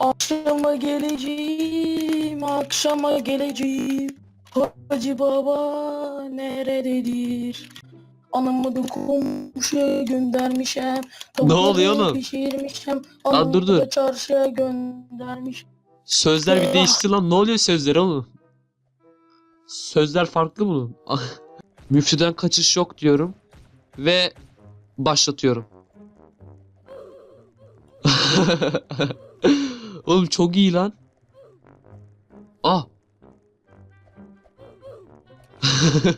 Akşama geleceğim, akşama geleceğim. Hacı baba nerededir? Anamı da komşuya göndermişem. Ne oluyor oğlum? Pişirmişem. Lan Anamı dur, dur. da çarşıya göndermiş. Sözler bir Ah. değişti lan. Ne oluyor sözler oğlum? Sözler farklı bunun. Müftüden kaçış yok diyorum. Ve başlatıyorum. oğlum çok iyi lan. Ah.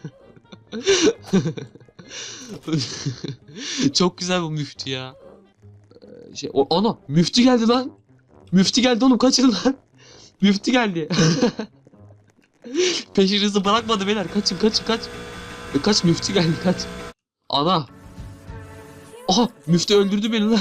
çok güzel bu müftü ya. Ee, Şey, o, ana müftü geldi lan. Müftü geldi oğlum kaçın lan. Müftü geldi. Peşinizi bırakmadı beyler. Kaçın kaçın kaç. E, Kaç müftü geldi kaç. Ana. Aha müftü öldürdü beni lan.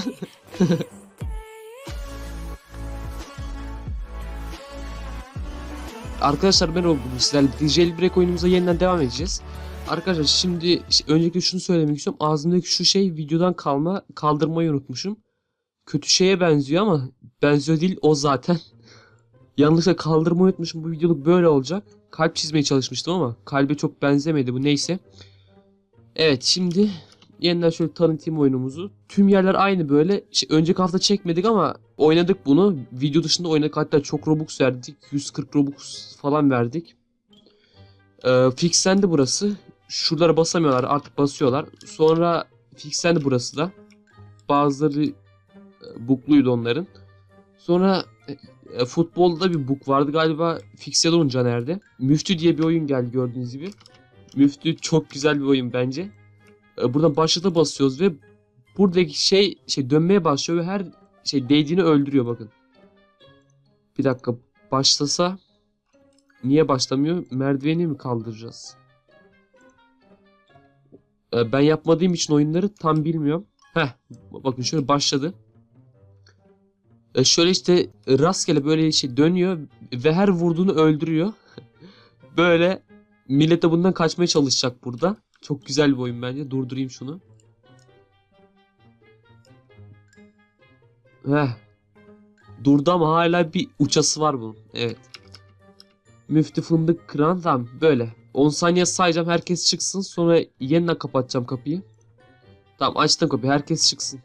Arkadaşlar ben o sizlerle jailbreak oyunumuza yeniden devam edeceğiz. Arkadaşlar şimdi işte öncelikle şunu söylemek istiyorum. Ağzımdaki şu şey videodan kalma kaldırmayı unutmuşum. Kötü şeye benziyor ama benziyor değil o zaten. Yanlışla kaldırmayı unutmuşum. Bu videoluk böyle olacak. Kalp çizmeye çalışmıştım ama kalbe çok benzemedi bu neyse. Evet şimdi yeniden şöyle tanıtayım oyunumuzu. Tüm yerler aynı böyle. İşte önceki hafta çekmedik ama oynadık bunu. Video dışında oynadık hatta çok Robux verdik. 140 Robux falan verdik. Ee, fixlendi burası. Şuralara basamıyorlar artık basıyorlar. Sonra fixlendi burası da. Bazıları e, bukluydu onların. Sonra e, futbolda bir bug vardı galiba Fixed olunca nerede? Müftü diye bir oyun geldi gördüğünüz gibi. Müftü çok güzel bir oyun bence. E, buradan başlata basıyoruz ve buradaki şey şey dönmeye başlıyor ve her şey değdiğini öldürüyor bakın. Bir dakika başlasa niye başlamıyor? Merdiveni mi kaldıracağız? E, ben yapmadığım için oyunları tam bilmiyorum. Heh bakın şöyle başladı. E, şöyle işte rastgele böyle şey dönüyor ve her vurduğunu öldürüyor. böyle millet de bundan kaçmaya çalışacak burada. Çok güzel bir oyun bence. Durdurayım şunu. Heh. Durdu ama hala bir uçası var bunun. Evet. Müftü fındık kıran tamam böyle. 10 saniye sayacağım herkes çıksın sonra yeniden kapatacağım kapıyı. Tamam açtım kapıyı herkes çıksın.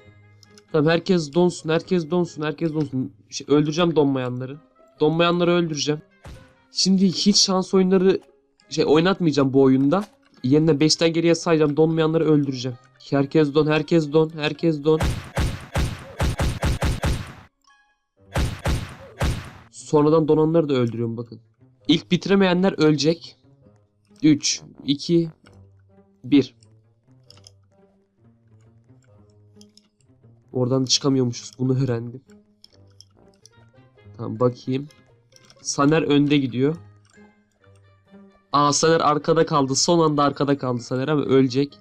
Tamam herkes donsun, herkes donsun, herkes donsun. Şey, öldüreceğim donmayanları. Donmayanları öldüreceğim. Şimdi hiç şans oyunları şey oynatmayacağım bu oyunda. Yeniden 5'ten geriye sayacağım. Donmayanları öldüreceğim. Herkes don, herkes don, herkes don. Sonradan donanları da öldürüyorum bakın. İlk bitiremeyenler ölecek. 3, 2, 1. Oradan çıkamıyormuşuz. Bunu öğrendim. Tamam bakayım. Saner önde gidiyor. Aa Saner arkada kaldı. Son anda arkada kaldı Saner ama ölecek.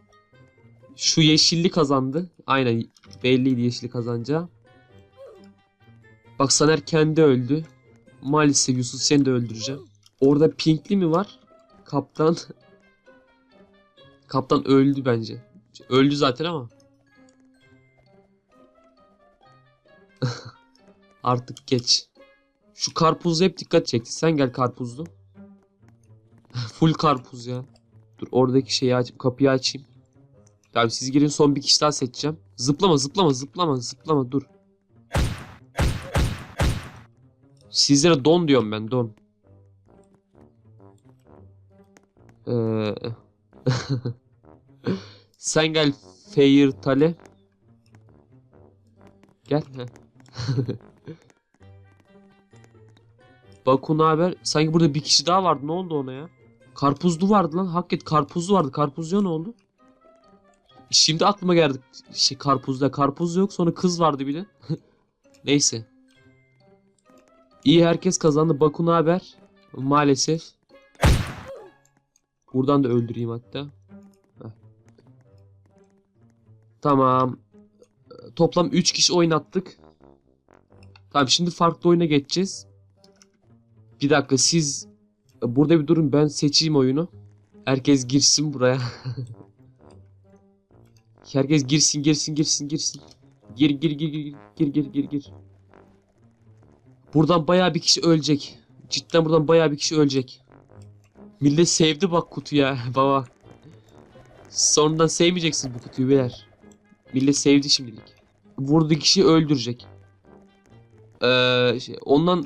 Şu yeşilli kazandı. Aynen belliydi yeşilli kazanacağı. Bak Saner kendi öldü. Maalesef Yusuf seni de öldüreceğim. Orada pinkli mi var? Kaptan. Kaptan öldü bence. Öldü zaten ama. Artık geç. Şu karpuz hep dikkat çekti. Sen gel karpuzlu. Full karpuz ya. Dur oradaki şeyi aç, kapıyı açayım. Tamam siz girin son bir kişi daha seçeceğim. Zıplama zıplama zıplama zıplama dur. Sizlere don diyorum ben don. Ee, sen gel Feyir Tale. Gel. heh. Baku ne haber? Sanki burada bir kişi daha vardı. Ne oldu ona ya? Karpuzlu vardı lan. Hakikaten karpuzlu vardı. Karpuzluya ne oldu? Şimdi aklıma geldi. Şey karpuzda. Karpuz yok. Sonra kız vardı bir de. Neyse. İyi herkes kazandı. Baku ne haber? Maalesef. Buradan da öldüreyim hatta. Heh. Tamam. Toplam 3 kişi oynattık. Tamam şimdi farklı oyuna geçeceğiz. Bir dakika siz burada bir durun ben seçeyim oyunu. Herkes girsin buraya. Herkes girsin girsin girsin girsin. Gir gir gir gir gir gir gir gir. Buradan bayağı bir kişi ölecek. Cidden buradan bayağı bir kişi ölecek. Millet sevdi bak kutuya baba. Sonradan sevmeyeceksin bu kutuyu beyler. Millet sevdi şimdilik. Vurduğu kişiyi öldürecek. Ee, şey, ondan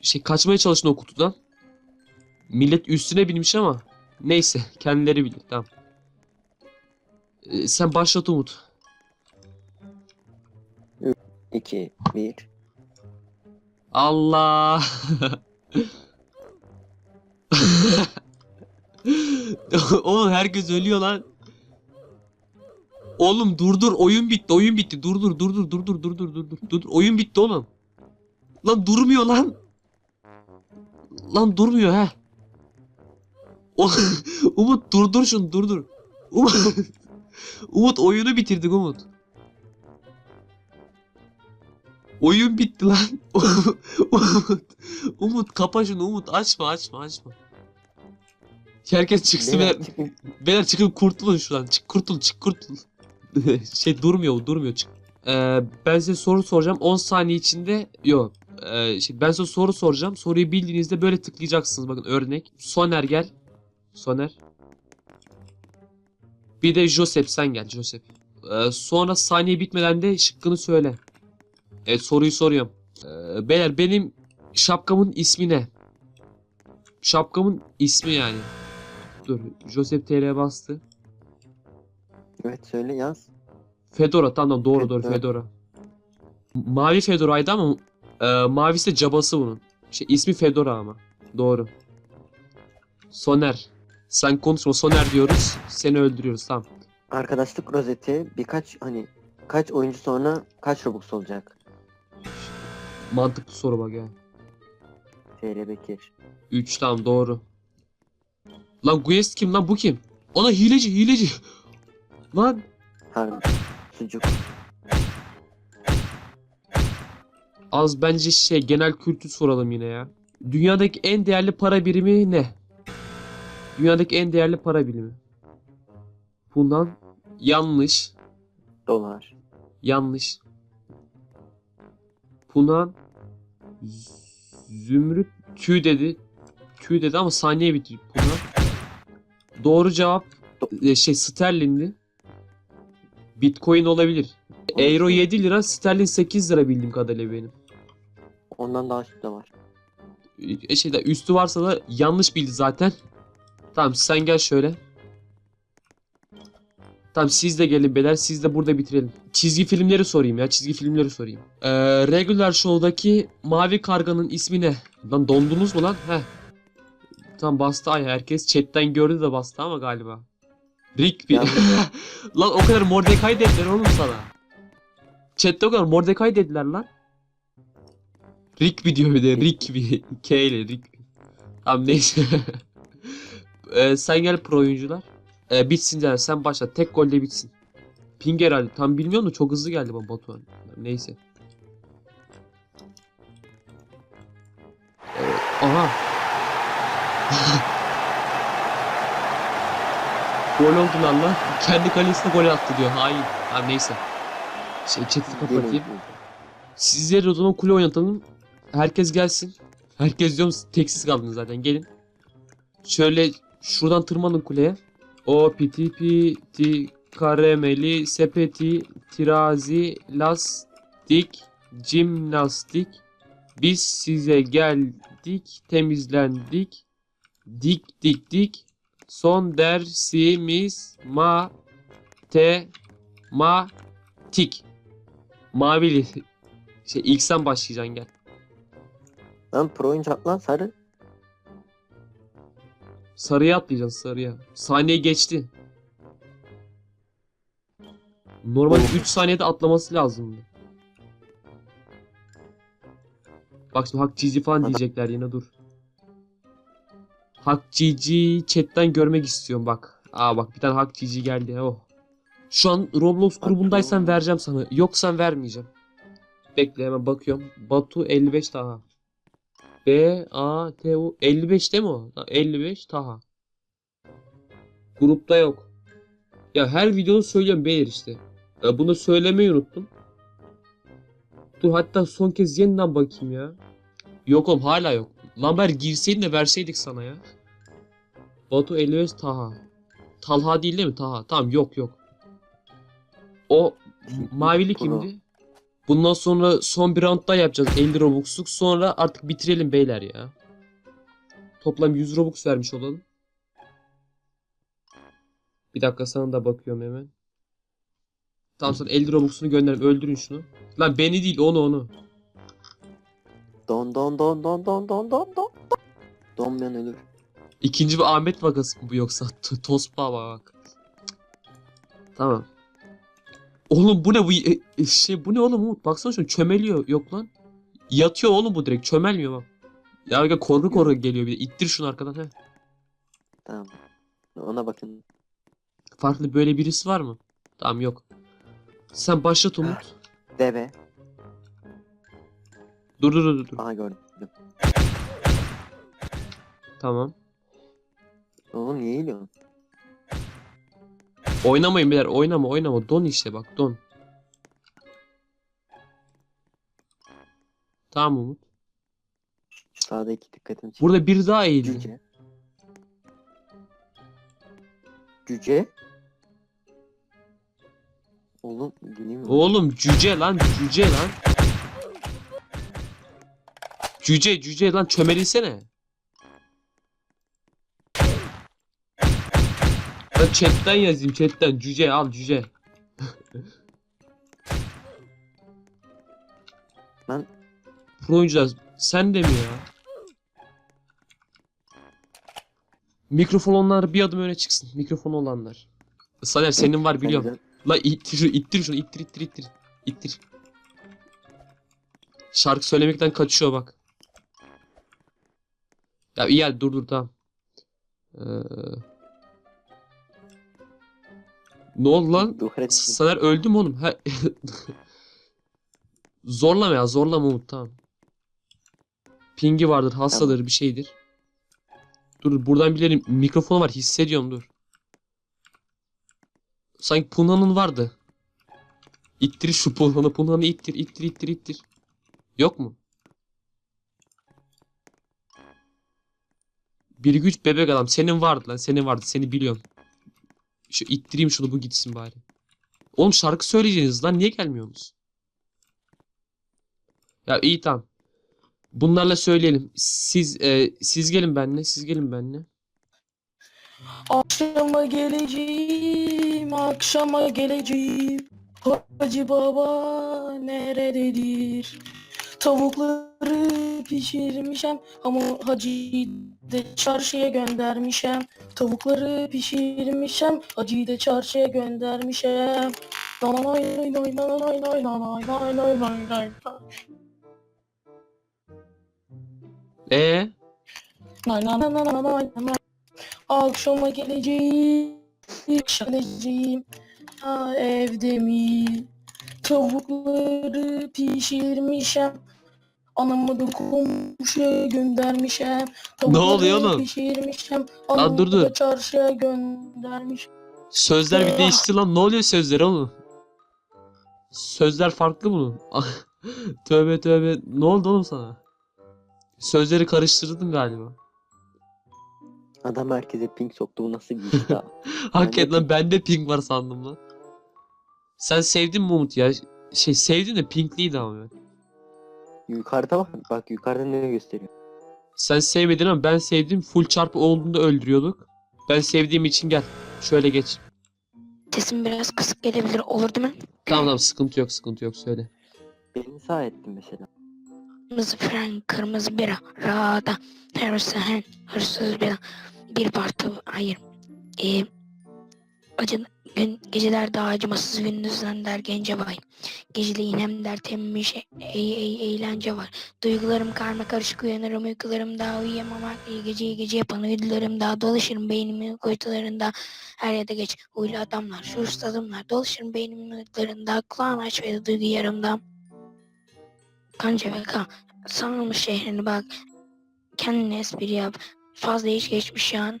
şey kaçmaya çalıştın o kutudan. Millet üstüne binmiş ama neyse kendileri bilir tamam. Ee, sen başlat Umut. 2, 1. Allah. Oğlum herkes ölüyor lan. Oğlum durdur oyun bitti oyun bitti durdur durdur durdur durdur durdur durdur oyun bitti oğlum. Lan durmuyor lan. Lan durmuyor ha. Umut durdur şunu durdur. Umut, Umut oyunu bitirdik Umut. Oyun bitti lan. Umut, Umut kapa şunu Umut açma açma açma. Herkes çıksın beyler, beyler çıkın kurtulun şuradan. Çık kurtul çık kurtul. şey durmuyor durmuyor çık. Ee, ben size soru soracağım 10 saniye içinde yok. Ee, şey, ben size soru soracağım. Soruyu bildiğinizde böyle tıklayacaksınız. Bakın örnek. Soner gel. Soner. Bir de Josep sen gel Josep. Ee, sonra saniye bitmeden de şıkkını söyle. Evet soruyu soruyorum. Ee, beyler benim şapkamın ismi ne? Şapkamın ismi yani. Dur. Josep TR bastı. Evet söyle yaz. Fedora tamam doğru doğru Fedora. Fedora. Mavi Fedora'ydı ama e, mavisi de cabası bunun. Şey, ismi Fedora ama. Doğru. Soner. Sen konuşma Soner diyoruz. Seni öldürüyoruz tamam. Arkadaşlık rozeti birkaç hani kaç oyuncu sonra kaç Robux olacak? Mantıklı soru bak ya. TR Bekir. 3 tamam doğru. Lan Guest kim lan bu kim? Ana hileci hileci. Lan Harbi. Sucuk. az bence şey genel kültür soralım yine ya. Dünyadaki en değerli para birimi ne? Dünyadaki en değerli para birimi. Bundan yanlış. Dolar. Yanlış. Punan Z- Zümrüt tüy dedi. Tüy dedi ama saniye bitti Punan. Doğru cevap e, şey sterlindi. Bitcoin olabilir. Euro 7 lira, sterlin 8 lira bildiğim kadarıyla benim. Ondan daha de var. E, şeyde üstü varsa da yanlış bildi zaten. Tamam sen gel şöyle. Tamam siz de gelin beyler siz de burada bitirelim. Çizgi filmleri sorayım ya çizgi filmleri sorayım. Ee, Regular Show'daki Mavi Karga'nın ismi ne? Lan dondunuz mu lan? Heh. Tamam bastı ay herkes chatten gördü de bastı ama galiba. Rigby. Yanlış. lan o kadar Mordecai dediler oğlum sana. Chatte o kadar Mordecai dediler lan. Rigby diyor bir de Rigby. K ile Rigby. Tamam neyse. Ee, sen gel pro oyuncular. Ee, bitsin canım sen başla. Tek golle bitsin. Ping herhalde. Tam bilmiyorum da çok hızlı geldi bana Batuhan. Neyse. Evet. Aha. gol oldu lan lan. Kendi kalesine gol attı diyor. Hain. Tamam neyse. Şey chat'i kapatayım. Sizleri o zaman kule oynatalım. Herkes gelsin. Herkes diyorum teksiz kaldınız zaten gelin. Şöyle şuradan tırmanın kuleye. O piti piti karameli sepeti tirazi lastik jimnastik. Biz size geldik temizlendik dik dik dik. Son dersimiz ma te ma tik mavili şey ilk sen başlayacaksın gel. Lan pro oyuncu atlan sarı. Sarıya atlayacaksın sarıya. Saniye geçti. Normal 3 saniyede atlaması lazımdı. Bak şimdi hak cici falan diyecekler yine dur. Hak cici chatten görmek istiyorum bak. Aa bak bir tane hak cici geldi. Oh. Şu an Roblox grubundaysan vereceğim sana. Yoksan vermeyeceğim. Bekle hemen bakıyorum. Batu 55 daha. B A T U 55 değil mi o? Ha, 55 Taha. Grupta yok. Ya her videoda söylüyorum beyler işte. Ya bunu söylemeyi unuttum. Dur hatta son kez yeniden bakayım ya. Yok oğlum hala yok. Lan bari girseydin de verseydik sana ya. Batu Eliöz Taha. Talha değil değil mi? Taha. Tamam yok yok. O mavili kimdi? Bundan sonra son bir round daha yapacağız. 50 Robux'luk. Sonra artık bitirelim beyler ya. Toplam 100 Robux vermiş olalım. Bir dakika sana da bakıyorum hemen. Tamam sen 50 Robux'unu gönderin. Öldürün şunu. Lan beni değil onu onu. Don don don don don don don don. Donmayan ölür. İkinci bir Ahmet vakası mı bu yoksa? Tospa bak. Tamam. Oğlum bu ne bu e, e, şey bu ne oğlum Umut baksana şunu çömeliyor yok lan. Yatıyor oğlum bu direkt çömelmiyor bak. Ya bak korku korku geliyor bir de ittir şunu arkadan he. Tamam. Ona bakın. Farklı böyle birisi var mı? Tamam yok. Sen başlat Umut. Deve. Dur dur dur dur. Aha gördüm. Tamam. Oğlum niye eğiliyorsun? Oynamayın beyler oynama oynama don işte bak don. Tamam Umut. Sağdaki dikkatimi çek. Burada bir daha eğildi. Cüce. Cüce. Oğlum geleyim mi? Oğlum cüce lan cüce lan. Cüce cüce lan çömelisene. Chatten yazayım chatten cüce al cüce. Ben- Pro oyuncular sen de mi ya? Mikrofon olanlar bir adım öne çıksın. Mikrofon olanlar. Saner senin var biliyorum. La ittir şunu, ittir şunu, ittir ittir ittir. İttir. Şarkı söylemekten kaçıyor bak. Ya iyi hadi dur dur tamam. Ee... Ne oldu lan? Saner öldü mü oğlum? Ha... zorlama ya zorlama Umut tamam. Pingi vardır, hastadır bir şeydir. Dur buradan bilelim. Mikrofonu var hissediyorum dur. Sanki Puna'nın vardı. İttir şu Puna'nı. Puna'nı ittir ittir ittir ittir. Yok mu? Bir güç bebek adam. Senin vardı lan. Senin vardı. Seni biliyorum. Şu ittireyim şunu bu gitsin bari. Oğlum şarkı söyleyeceğiniz lan. Niye gelmiyorsunuz? Ya iyi tamam. Bunlarla söyleyelim. Siz e, siz gelin benimle. Siz gelin benimle. Akşama geleceğim, akşama geleceğim. Hacı baba nerededir? Tavukları pişirmişem ama hacıyı da çarşıya göndermişem. Tavukları pişirmişem, hacıyı da çarşıya göndermişem. Nay nay nay nay nay nay nay nay nay nay nay nay. E Nay nay nay nay nay nay nay. Akşama geleceğim, akşam geleceğim. Ha, evde mi? Tavukları pişirmişem. Anamı da komşuya göndermişem. Tavukları oluyor oğlum? Pişirmişem. Lan Anamı dur, dur. da çarşıya göndermiş. sözler bir değişti lan. Ne oluyor sözler oğlum? Sözler farklı bunun. tövbe tövbe. Ne oldu oğlum sana? Sözleri karıştırdın galiba. Adam herkese pink soktu bu nasıl bir iş ya? Hakikaten de lan bende pink var sandım lan. Sen sevdin mi Umut ya? Şey sevdin de pinkliydi ama ben. Yukarıda bak. Bak yukarıda ne gösteriyor? Sen sevmedin ama ben sevdim. Full çarpı olduğunda öldürüyorduk. Ben sevdiğim için gel. Şöyle geç. Sesim biraz kısık gelebilir olur değil mi? Tamam tamam sıkıntı yok sıkıntı yok söyle. Beni sağ ettin mesela. Kırmızı fren, kırmızı bira, rada, hırsız, hırsız bira, bir parti, hayır. Ee, acı, gün, geceler daha acımasız gündüzden der gencebay. Geceliğin hem dert hem bir şey, ey, ey, eğlence var. Duygularım karma karışık uyanırım uykularım daha uyuyamamak iyi geceyi gece yapan uydularım daha dolaşırım beynimin kuytularında her yerde geç huylu adamlar şuursuz adımlar dolaşırım beynimin uydularında kulağını aç ve duygu yarımda. Kanca ve kan. Sanılmış şehrini bak. Kendine espri yap. Fazla hiç geçmiş an.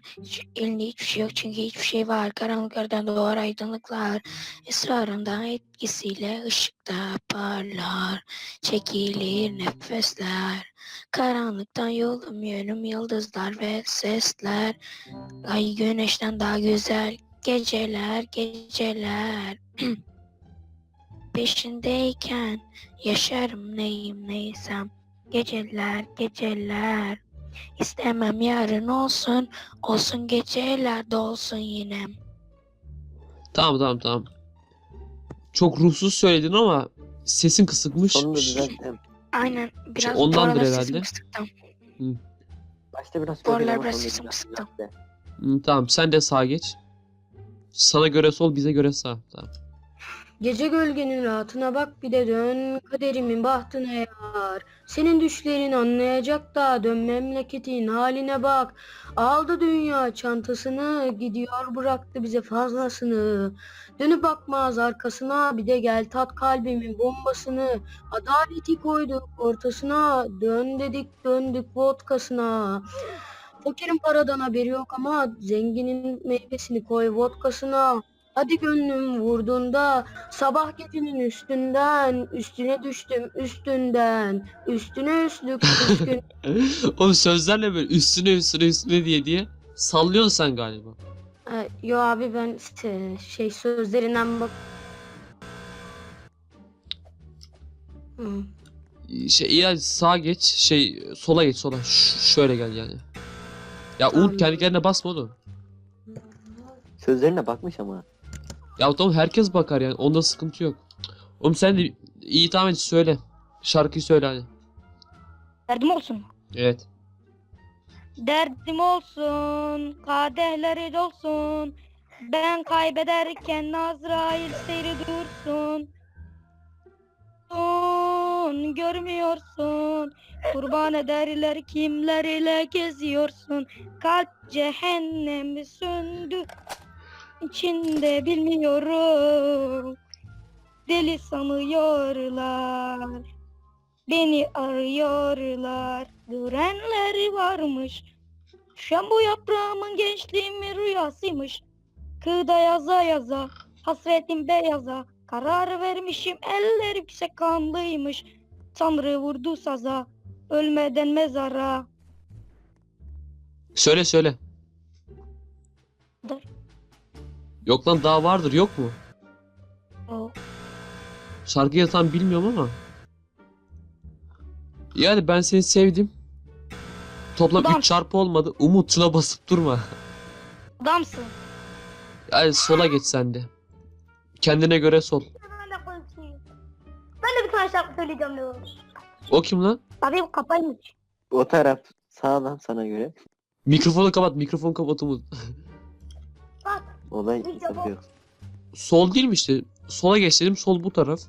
Elinde hiçbir şey yok çünkü hiçbir şey var. Karanlıklardan doğar aydınlıklar. Esrarında etkisiyle ışıkta parlar. Çekilir nefesler. Karanlıktan yolum yönüm yıldızlar ve sesler. Ay güneşten daha güzel geceler geceler. Peşindeyken yaşarım neyim neysem. Geceler geceler. İstemem yarın olsun. Olsun geceler de olsun yine. Tamam tamam tamam. Çok ruhsuz söyledin ama sesin kısıkmış. Düzelttim. Aynen biraz ondandır bu herhalde. kıstım. Başta biraz Bu aralar biraz sesim kısıktı. Hmm, tamam sen de sağa geç. Sana göre sol bize göre sağ. Tamam. Gece gölgenin rahatına bak bir de dön kaderimin bahtına yar. Senin düşlerin anlayacak da dön memleketin haline bak. Aldı dünya çantasını gidiyor bıraktı bize fazlasını. Dönüp bakmaz arkasına bir de gel tat kalbimin bombasını. Adaleti koyduk ortasına dön dedik döndük vodkasına. Fakirin paradan haberi yok ama zenginin meyvesini koy vodkasına. Hadi gönlüm vurduğunda sabah gecenin üstünden üstüne düştüm üstünden üstüne üstlük düşkün Oğlum sözlerle böyle üstüne üstüne üstüne diye diye sallıyorsun sen galiba. Ee, Yo abi ben işte şey sözlerinden bak. Hı. Şey hadi sağa geç. Şey sola geç sola. Ş- şöyle gel yani. Ya. Umut kendi kendine basma oğlum. Sözlerine bakmış ama. Ya tamam herkes bakar yani. Onda sıkıntı yok. Oğlum sen de iyi tamam hadi söyle. Şarkıyı söyle hadi. Derdim olsun. Evet. Derdim olsun, kadehleri dolsun. Ben kaybederken Azrail seyri dursun. Sun, Görmüyorsun, kurban ederler kimler ile geziyorsun. Kalp cehennemi söndü, içinde bilmiyorum. Deli sanıyorlar. Beni arıyorlar. Görenleri varmış. Şam bu yaprağımın gençliğimin rüyasıymış. Kığda yaza yaza. Hasretim beyaza. Karar vermişim ellerim ise kanlıymış. Tanrı vurdu saza. Ölmeden mezara. Söyle söyle. Dur. Yok lan daha vardır yok mu? O. Şarkıyı tam bilmiyorum ama. Yani ben seni sevdim. Toplam Ulan. 3 çarpı olmadı. Umut şuna basıp durma. Adamsın. Yani sola geç sen de. Kendine göre sol. Ben de konuşayım. Ben de bir tane şarkı söyleyeceğim ne olur. O kim lan? Abi bu kapaymış. O taraf sağdan sana göre. Mikrofonu kapat, mikrofonu kapat Umut. Olay. Sol değil mi işte? Sola geç dedim, sol bu taraf.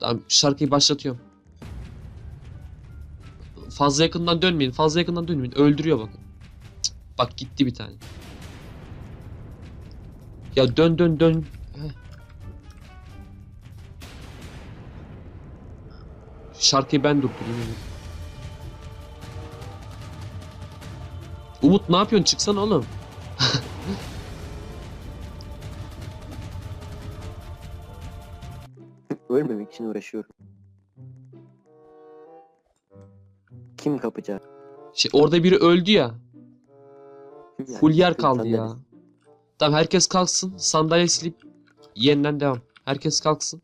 Tamam, şarkıyı başlatıyorum. Fazla yakından dönmeyin, fazla yakından dönmeyin. Öldürüyor bakın. Cık, Bak gitti bir tane. Ya dön dön dön. Heh. Şarkıyı ben durdurayım. Umut. Umut ne yapıyorsun? Çıksana oğlum. Ölmemek için uğraşıyorum. Kim kapacak? Şey, orada biri öldü ya. Yani Full yer kaldı ya. neresin? Tamam herkes kalksın. Sandalye silip yeniden devam. Herkes kalksın.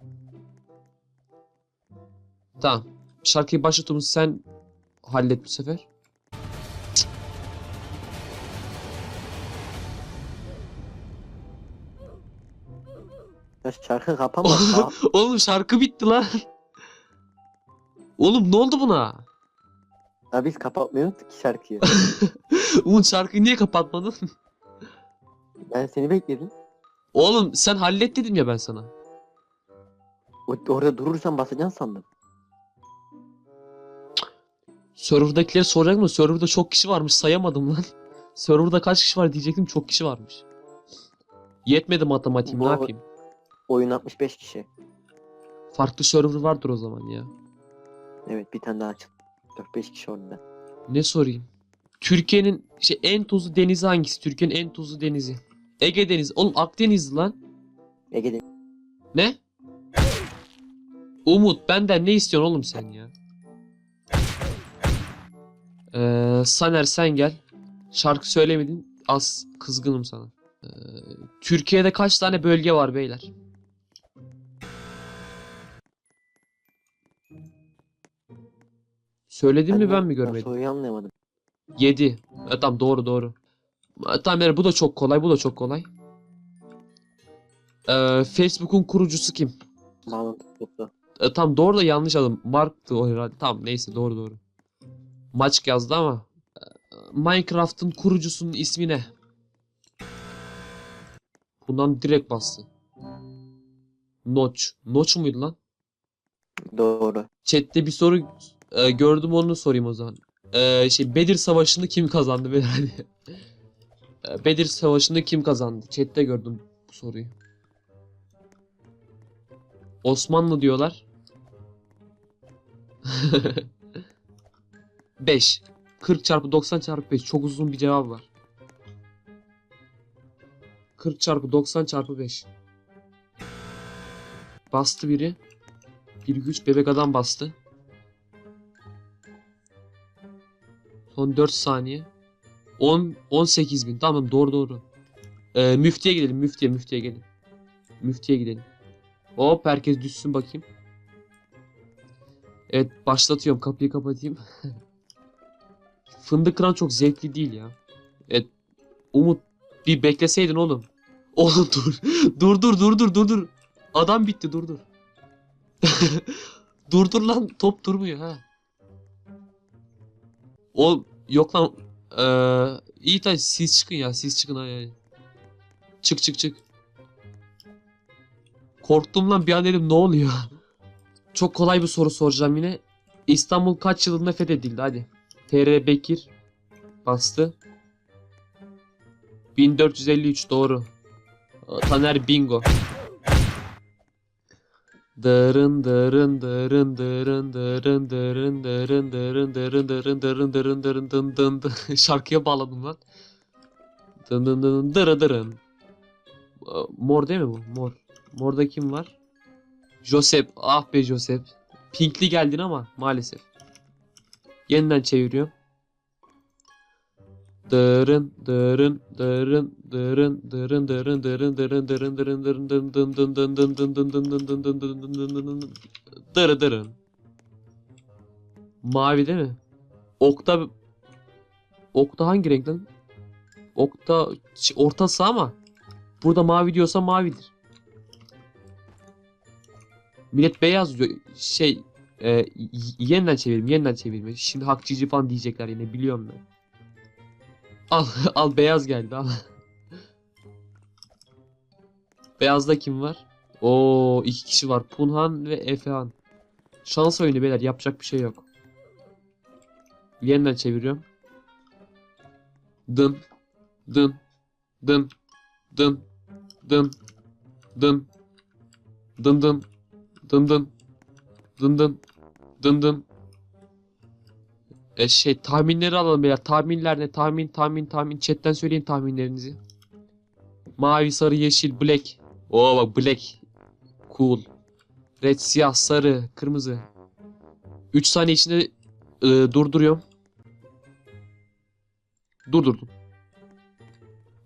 Tamam. Şarkıyı başlatımız sen hallet bu sefer. Ya şarkı kapamaz. Kap. Oğlum şarkı bitti lan. Oğlum ne oldu buna? ya biz kapatmıyorduk ki şarkıyı. Umut şarkıyı niye kapatmadın? Ben seni bekledim. Oğlum sen hallet dedim ya ben sana. O- Orada durursan basacaksın sandım. Server'dakileri soracak mı? Server'da çok kişi varmış sayamadım lan. Server'da kaç kişi var diyecektim çok kişi varmış. Yetmedi matematiğim ne Bu- yapayım? Oyun 65 kişi. Farklı server vardır o zaman ya. Evet bir tane daha açıldı. 4-5 kişi orada. Ne sorayım? Türkiye'nin şey en tuzlu denizi hangisi? Türkiye'nin en tuzlu denizi. Ege Denizi. Oğlum Akdeniz lan. Ege'de Ne? Umut benden ne istiyorsun oğlum sen ya? Ee, Saner sen gel. Şarkı söylemedin. Az kızgınım sana. Ee, Türkiye'de kaç tane bölge var beyler? Söyledim mi ben mi görmedim? Soruyu anlayamadım. 7. E, tamam doğru doğru. E, tamam yani bu da çok kolay bu da çok kolay. Ee, Facebook'un kurucusu kim? Yoktu. E, tam doğru da yanlış adım. Mark'tı o herhalde. Tamam neyse doğru doğru. Maç yazdı ama. e, Minecraft'ın kurucusunun ismi ne? Bundan direkt bastı. Notch. Notch muydu lan? Doğru. Chat'te bir soru e, gördüm onu sorayım o zaman. E, şey Bedir Savaşı'nı kim kazandı beyler hadi. E, Bedir Savaşı'nı kim kazandı? Chat'te gördüm bu soruyu. Osmanlı diyorlar. 5. 40 çarpı 90 çarpı 5. Çok uzun bir cevap var. 40 çarpı 90 çarpı 5. Bastı biri. 1 3 bebek adam bastı. Son 4 saniye. 10 18 bin. Tamam doğru doğru. Ee, müftiye gidelim. Müftiye müftiye gelin. Müftiye gidelim. Hop herkes düşsün bakayım. Evet başlatıyorum. Kapıyı kapatayım. Fındık kıran çok zevkli değil ya. Evet. Umut bir bekleseydin oğlum. Oğlum dur. dur dur dur dur dur dur. Adam bitti dur dur. Durdur lan top durmuyor ha. O yok lan. Eee iyi tabii siz çıkın ya siz çıkın hadi. Çık çık çık. Korktum lan bir an dedim ne oluyor? Çok kolay bir soru soracağım yine. İstanbul kaç yılında fethedildi hadi. TR Bekir bastı. 1453 doğru. Taner Bingo. Dırın dırın dırın dırın dırın dırın dırın dırın dırın dırın dırın dırın dırın dın dın dın. Şarkıya bağladım lan. Dın dın dın dırı dırın. Mor değil mi bu? Mor. Morda kim var? Josep. Ah be Josep. Pinkli geldin ama maalesef. Yeniden çeviriyorum. Dırın dırın dırın dırın dırın dırın dırın dırın dırın dırın dırın dın dın dın dın dın dın dın dın dın dın dın dın dın dın dın dın. Dırı dırın. Mavi değil mi? Okta Okta hangi renk lan? Okta şey, ortası ama burada mavi diyorsa mavidir. Millet beyaz diyor. Şey e, yeniden çevirim, yeniden çevirme. Şimdi hakçıcı falan diyecekler yine biliyorum ben. Al, al beyaz geldi al. Beyazda kim var? Oo iki kişi var. Punhan ve Efehan. Şans oyunu beyler yapacak bir şey yok. Yeniden çeviriyorum. Dın. Dın. Dın. Dın. Dın. Dın. Dın dın. Dın dın. Dın dın. Dın dın e şey tahminleri alalım beyler. Tahminler ne? Tahmin tahmin tahmin. Chatten söyleyin tahminlerinizi. Mavi, sarı, yeşil, black. Oo bak black. Cool. Red, siyah, sarı, kırmızı. 3 saniye içinde e, durduruyorum. Durdurdum.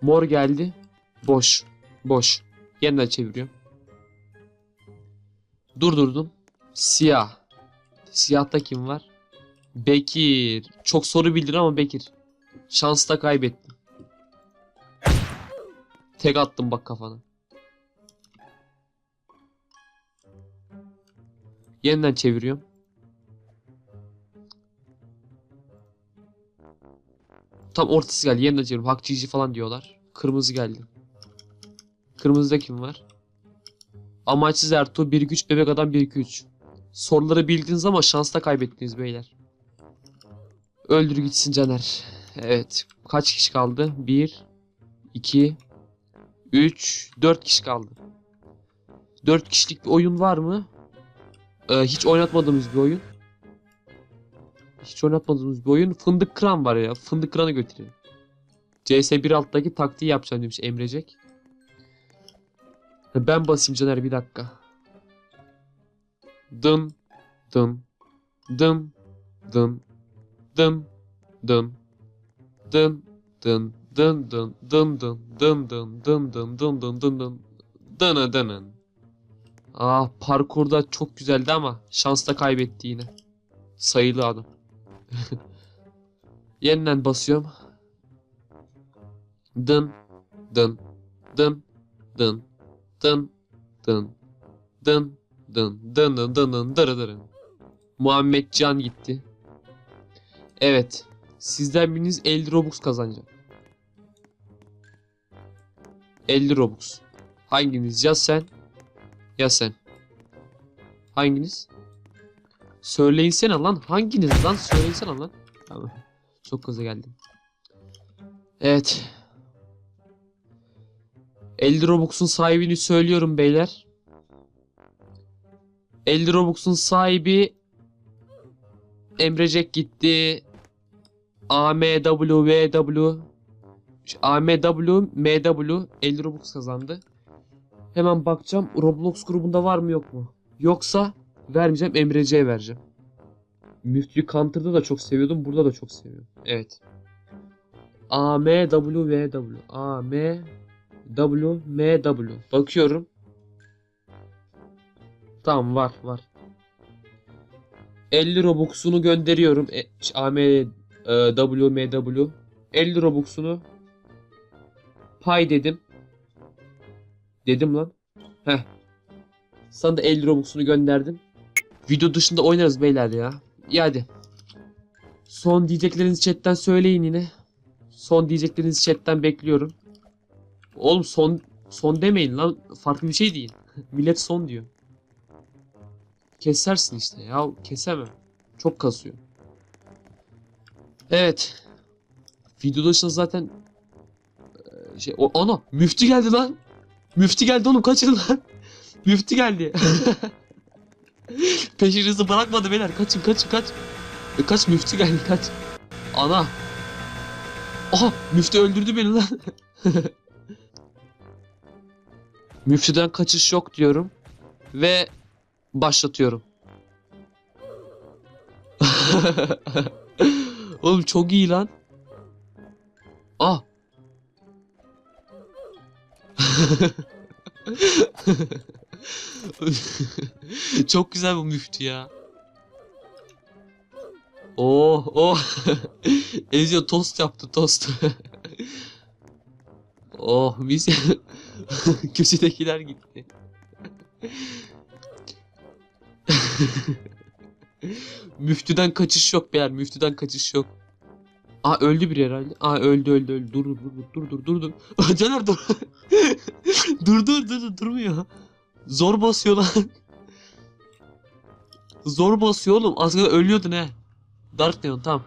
Mor geldi. Boş. Boş. Yeniden çeviriyorum. Durdurdum. Siyah. Siyahta kim var? Bekir. Çok soru bildir ama Bekir. Şansta kaybettin. Tek attım bak kafana. Yeniden çeviriyorum. Tam ortası geldi. Yeniden çeviriyorum. Hakçıcı falan diyorlar. Kırmızı geldi. Kırmızıda kim var? Amaçsız Ertuğ 1 güç bebek adam 1 2 3. Soruları bildiniz ama şansta kaybettiniz beyler. Öldür gitsin Caner. Evet. Kaç kişi kaldı? 1 2 3 4 kişi kaldı. 4 kişilik bir oyun var mı? Ee, hiç oynatmadığımız bir oyun. Hiç oynatmadığımız bir oyun. Fındık kıran var ya. Fındık kıranı götürelim. CS 1.6'daki taktiği yapacağım demiş Emrecek. Ben basayım Caner bir dakika. Dın dın dın dın dın dın dın dın dın dın dın dın dın dın dın dın dın dın dın dın dın dın Ah parkurda çok güzeldi ama şansta kaybetti yine. Sayılı adam. Yeniden basıyorum. Dın dın dın dın dın dın dın dın dın dın dın dın dırı. Muhammed Can gitti. Evet. Sizden biriniz 50 Robux kazanacak. 50 Robux. Hanginiz? Ya sen ya sen. Hanginiz? Söyleyinsene lan. Hanginiz lan? Söyleyinsene lan. Çok gaza geldim. Evet. 50 Robux'un sahibini söylüyorum beyler. 50 Robux'un sahibi Emrecek gitti. AMWVW AMW MW 50 Robux kazandı. Hemen bakacağım Roblox grubunda var mı yok mu? Yoksa vermeyeceğim Emrece'ye vereceğim. Müftü Counter'da da çok seviyordum. Burada da çok seviyorum. Evet. AMWVW AMWMW Bakıyorum. Tamam var var. 50 Robux'unu gönderiyorum. E, AMWMW 50 Robux'unu pay dedim. Dedim lan. Heh. Sana da 50 Robux'unu gönderdim. Video dışında oynarız beyler ya. İyi hadi. Son diyeceklerinizi chatten söyleyin yine. Son diyeceklerinizi chatten bekliyorum. Oğlum son son demeyin lan. Farklı bir şey değil. Millet son diyor. Kesersin işte ya. Kesemem. Çok kasıyor. Evet. Video dışında zaten eee, şey o ana müftü geldi lan. Müftü geldi oğlum kaçın lan. Müftü geldi. Peşinizi bırakmadı beyler. Kaçın kaçın kaç. E, kaç müftü geldi kaç. Ana. Aha müftü öldürdü beni lan. Müftüden kaçış yok diyorum. Ve başlatıyorum. Oğlum çok iyi lan. Ah. Çok güzel bu müftü ya. Oh oh. Ezio tost yaptı tost. oh mis. Köşedekiler gitti. Müftüden kaçış yok beyler. Müftüden kaçış yok. Aa öldü biri herhalde. Aa öldü öldü öldü. Dur dur dur dur dur dur dur. Caner dur. dur dur dur dur durmuyor. Zor basıyor lan. Zor basıyor oğlum. Kadar ölüyordun he. Dark Neon tamam.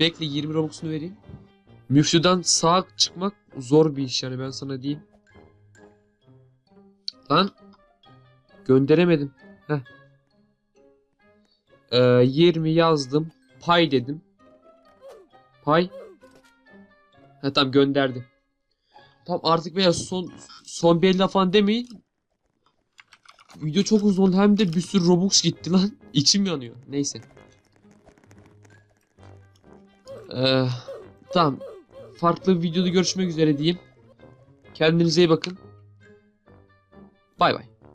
Bekle 20 Robux'unu vereyim. Müftüden sağ çıkmak zor bir iş yani ben sana diyeyim. Lan. Gönderemedim. Heh. Ee, 20 yazdım. Pay dedim. Pay. Ha tamam gönderdim. Tamam artık veya son son bir falan demeyin. Video çok uzun hem de bir sürü Robux gitti lan. İçim yanıyor. Neyse. Ee, tamam. Farklı bir videoda görüşmek üzere diyeyim. Kendinize iyi bakın. Bay bay.